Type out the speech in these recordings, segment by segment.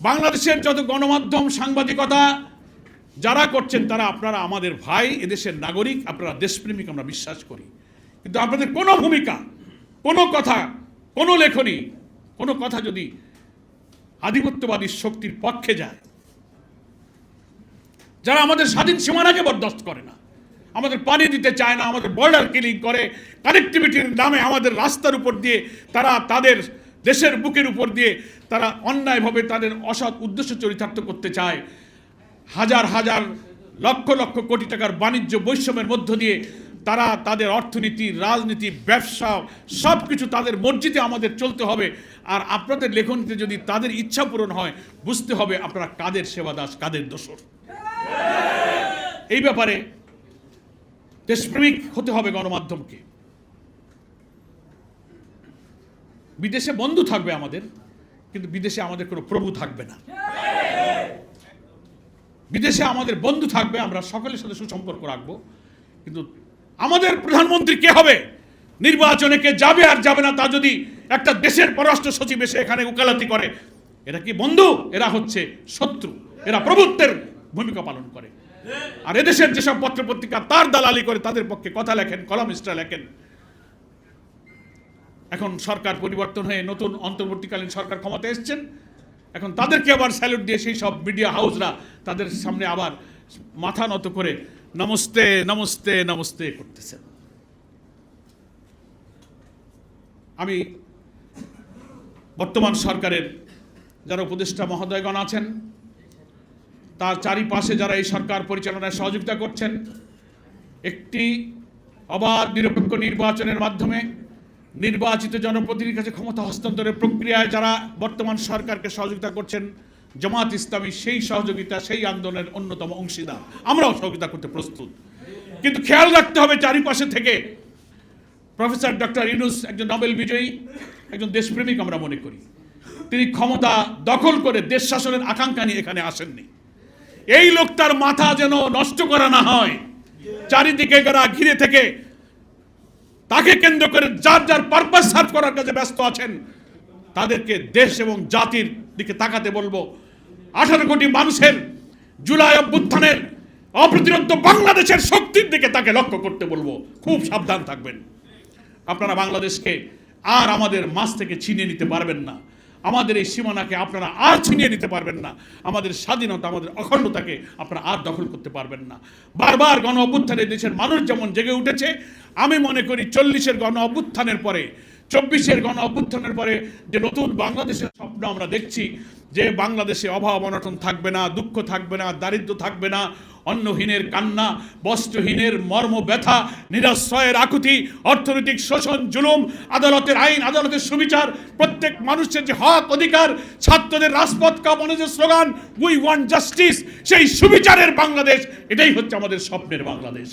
বাংলাদেশের যত গণমাধ্যম, সাংবাদিকতা যারা করছেন, তারা আপনারা আমাদের ভাই, এদেশের নাগরিক, আপনারা দেশপ্রেমিক, আমরা বিশ্বাস করি। কিন্তু আপনাদের কোনো ভূমিকা, কোনো কথা, কোনো লেখনী, কোনো কথা যদি আধিপত্যবাদী শক্তির পক্ষে যায়, যারা আমাদের স্বাধীন সীমানাকে বরদাস্ত করে না, আমাদের পানি দিতে চায় না, আমাদের বর্ডার কিলিং করে কানেক্টিভিটির নামে আমাদের রাস্তার উপর দিয়ে তারা তাদের দেশের বুকের উপর দিয়ে তারা অন্যায়ভাবে তাদের অসৎ উদ্দেশ্য চরিতার্থ করতে চায়। হাজার হাজার লক্ষ লক্ষ কোটি টাকার বাণিজ্য বৈষম্যের মধ্য দিয়ে তারা তাদের অর্থনীতি, রাজনীতি, ব্যবসা সব কিছু তাদের মসজিদে আমাদের চলতে হবে। আর আপনাদের লেখনীতে যদি তাদের ইচ্ছা পূরণ হয়, বুঝতে হবে আপনারা কাদের সেবা দাস কাদের দোসর এই ব্যাপারে দেশপ্রেমিক হতে হবে গণমাধ্যমকে। বিদেশে বন্ধু থাকবে আমাদের, কিন্তু বিদেশে আমাদের কোনো প্রভু থাকবে না। বিদেশে আমাদের বন্ধু থাকবে, আমরা সকলের সাথে সুসম্পর্ক রাখব। কিন্তু আমাদের প্রধানমন্ত্রী কে হবে? নির্বাচনে কে যাবে আর যাবে না তা যদি একটা দেশের পররাষ্ট্র সচিব এসে এখানে উকালাতি করে, এরা কি বন্ধু? এরা হচ্ছে শত্রু। এরা প্রভুত্বের ভূমিকা পালন করে। আর এদেশের যেসব পত্র পত্রিকা তার দালালি করে, তাদের পক্ষে কথা লেখেন কলামিস্টরা লেখেন। এখন সরকার পরিবর্তন হয়ে নতুন অন্তর্বর্তীকালীন সরকার ক্ষমতা এসছেন। এখন তাদেরকে আবার স্যালুট দিয়ে সেই সব মিডিয়া হাউসরা তাদের সামনে আবার মাথা নত করে নমস্তে নমস্তে নমস্তে করতেছেন। আমি বর্তমান সরকারের যারা উপদেষ্টা মহোদয়গণ আছেন, তার চারিপাশে যারা এই সরকার পরিচালনায় সহযোগিতা করছেন, একটি অবাধ নিরপেক্ষ নির্বাচনের মাধ্যমে নির্বাচিত জনপ্রতিনিধির কাছে ক্ষমতা হস্তান্তরের প্রক্রিয়ায় যারা বর্তমান সরকারকে সহযোগিতা করছেন জামাত ইসলামী সেই সহযোগিতা, সেই আন্দোলনের অন্যতম অংশীদার। আমরাও সহযোগিতা করতে প্রস্তুত। কিন্তু খেয়াল রাখতে হবে চারিপাশে থেকে, প্রফেসর ডক্টর ইউনুস একজন নোবেল বিজয়ী, একজন দেশপ্রেমিক আমরা মনে করি। তিনি ক্ষমতা দখল করে দেশ শাসনের আকাঙ্ক্ষা নিয়ে এখানে আসেননি। এই লোকটার মাথা যেন নষ্ট করা না হয়, চারিদিকে যারা ঘিরে থেকে তাকে কেন্দ্র করে যার যার পারপাস সার্ভ করার কাজে ব্যস্ত আছেন, তাদেরকে দেশ এবং জাতির দিকে তাকাতে বলব। আঠারো কোটি মানুষের জুলাই অভ্যুত্থানের অপ্রতিরোধ বাংলাদেশের শক্তির দিকে তাকে লক্ষ্য করতে বলব। খুব সাবধান থাকবেন। আপনারা বাংলাদেশকে আর আমাদের মাছ থেকে ছিনিয়ে নিতে পারবেন না। আমাদের এই সীমানাকে আপনারা আর ছিনিয়ে নিতে পারবেন না। আমাদের স্বাধীনতা, আমাদের অখণ্ডতাকে আপনারা আর দখল করতে পারবেন না। বারবার গণ অভ্যুত্থানে দেশের মানুষ যেমন জেগে উঠেছে, আমি মনে করি চল্লিশের গণ অভ্যুত্থানের পরে, চব্বিশের গণ অভ্যুত্থানের পরে যে নতুন বাংলাদেশের স্বপ্ন আমরা দেখছি, যে বাংলাদেশে অভাব অনটন থাকবে না, দুঃখ থাকবে না, দারিদ্র থাকবে না অন্নহীনের কান্না, বস্ত্রহীনের মর্ম ব্যথা নিরাশ্রয়ের আকুতি, অর্থনৈতিক শোষণ, জুলুম, আদালতের আইন, আদালতের সুবিচার, প্রত্যেক মানুষের যে হক, অধিকার, ছাত্রদের রাজপথ কামানো যে স্লোগান উই ওয়ান্ট জাস্টিস সেই সুবিচারের বাংলাদেশ, এটাই হচ্ছে আমাদের স্বপ্নের বাংলাদেশ।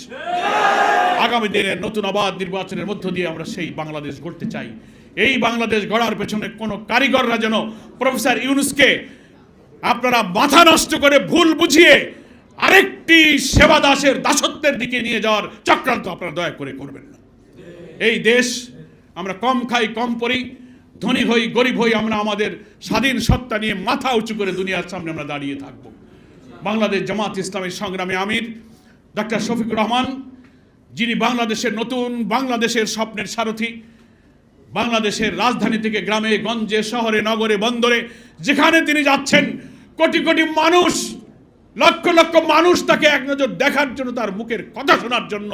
আগামী দিনের নতুন আবাদ নির্বাচনের মধ্য দিয়ে আমরা সেই বাংলাদেশ গড়তে চাই। এই বাংলাদেশ গড়ার পেছনে কোনো কারিগররা যেন প্রফেসর ইউনুসকে আপনারা মাথা নষ্ট করে ভুল বুঝিয়ে আরেকটি সেবা দাসের দাসত্বের দিকে নিয়ে যাওয়ার চক্রান্ত আপনারা দয়া করে করবেন না। এই দেশ আমরা কম খাই, কম পড়ি, ধনী হই, গরিব হই, আমরা আমাদের স্বাধীন সত্তা নিয়ে মাথা উঁচু করে দুনিয়ার সামনে আমরা দাঁড়িয়ে থাকব। বাংলাদেশ জামাত ইসলামের সংগ্রামে আমির, ডাক্তার শফিকুর রহমান, যিনি বাংলাদেশের নতুন বাংলাদেশের স্বপ্নের সারথী, বাংলাদেশের রাজধানী থেকে গ্রামে, গঞ্জে, শহরে, নগরে, বন্দরে, যেখানে তিনি যাচ্ছেন, কোটি কোটি মানুষ লক্ষ লক্ষ মানুষ তাকে এক নজর দেখার জন্য, তার মুখের কথা শোনার জন্য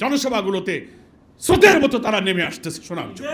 জনসভাগুলোতে স্রোতের মতো তারা নেমে আসতেছে, শোনার জন্য।